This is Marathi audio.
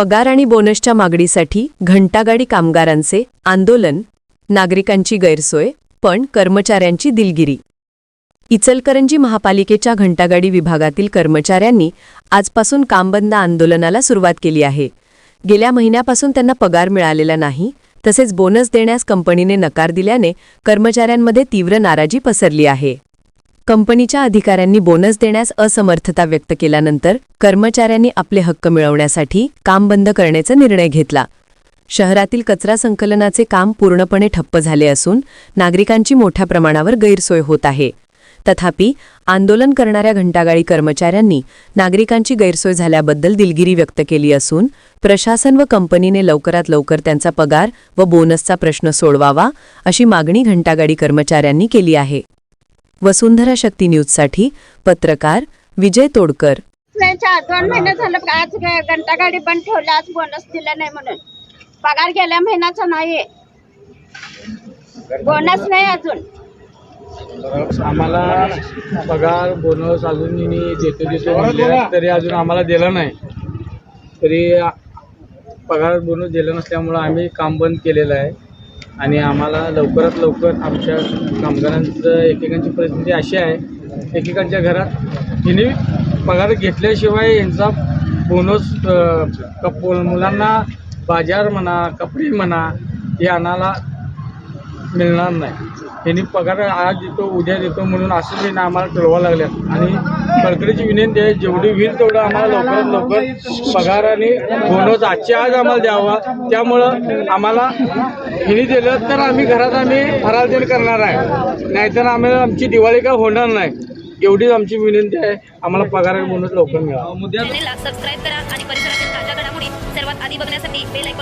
पगार आणि बोनसच्या मागणीसाठी घंटागाडी कामगारांचे आंदोलन नागरिकांची गैरसोय पण कर्मचाऱ्यांची दिलगिरी. इचलकरंजी महापालिकेच्या घंटागाडी विभागातील कर्मचाऱ्यांनी आजपासून कामबंद आंदोलनाला सुरुवात केली आहे. गेल्या महिन्यापासून त्यांना पगार मिळालेला नाही तसेच बोनस देण्यास कंपनीने नकार दिल्याने कर्मचाऱ्यांमध्ये तीव्र नाराजी पसरली आहे. कंपनीच्या अधिकाऱ्यांनी बोनस देण्यास असमर्थता व्यक्त केल्यानंतर कर्मचाऱ्यांनी आपले हक्क मिळवण्यासाठी काम बंद करण्याचा निर्णय घेतला. शहरातील कचरा संकलनाचे काम पूर्णपणे ठप्प झाले असून नागरिकांची मोठ्या प्रमाणावर गैरसोय होत आहे. तथापि आंदोलन करणाऱ्या घंटागाडी कर्मचाऱ्यांनी नागरिकांची गैरसोय झाल्याबद्दल दिलगिरी व्यक्त केली असून प्रशासन व कंपनीने लवकरात लवकर त्यांचा पगार व बोनसचा प्रश्न सोडवावा अशी मागणी घंटागाडी कर्मचाऱ्यांनी केली आहे. वसुंधरा शक्ती न्यूजसाठी पत्रकार विजय तोडकर. नाही चार दोन महिने झालं आज घंटा गाडी बंद ठेवली आज बोनस दिला नाही म्हणून. पगार गेल्या महिन्याचा नाही. बोनस नाही अजून. आम्हाला पगार बोनस अजून मी देतो देतो तरी अजून आम्हाला दिला नाही. तरी पगार बोनस दिला नसल्यामुळं आम्ही काम बंद केलेलं आहे. आणि आम्हाला लवकरात लवकर आमच्या कामगारांचं एकेकांची परिस्थिती अशी आहे एकेकांच्या घरात हिने पगार घेतल्याशिवाय यांचा बोनस कप मुलांना बाजार म्हणा कपडे म्हणा हे आणायला मिळणार नाही. त्यांनी पगार आज देतो उद्या देतो म्हणून असं त्यांनी आम्हाला ठरवा लागल्यात आणि कळकळीची विनंती आहे जेवढी होईल तेवढं आम्हाला लवकरात लवकर पगार आणि बोनस आजच्या आज आम्हाला द्यावा. त्यामुळं आम्हाला हिनी दिलं तर आम्ही घरात आम्ही फराळ तेल करणार आहे. नाहीतर आम्हाला आमची दिवाळी काय होणार नाही. एवढीच आमची विनंती आहे. आम्हाला पगार आणि बोनस लवकर मिळावा. सबस्क्राईब करा आणि परिसरातील ताज्या घडामोडी सर्वात आधी बघण्यासाठी बेल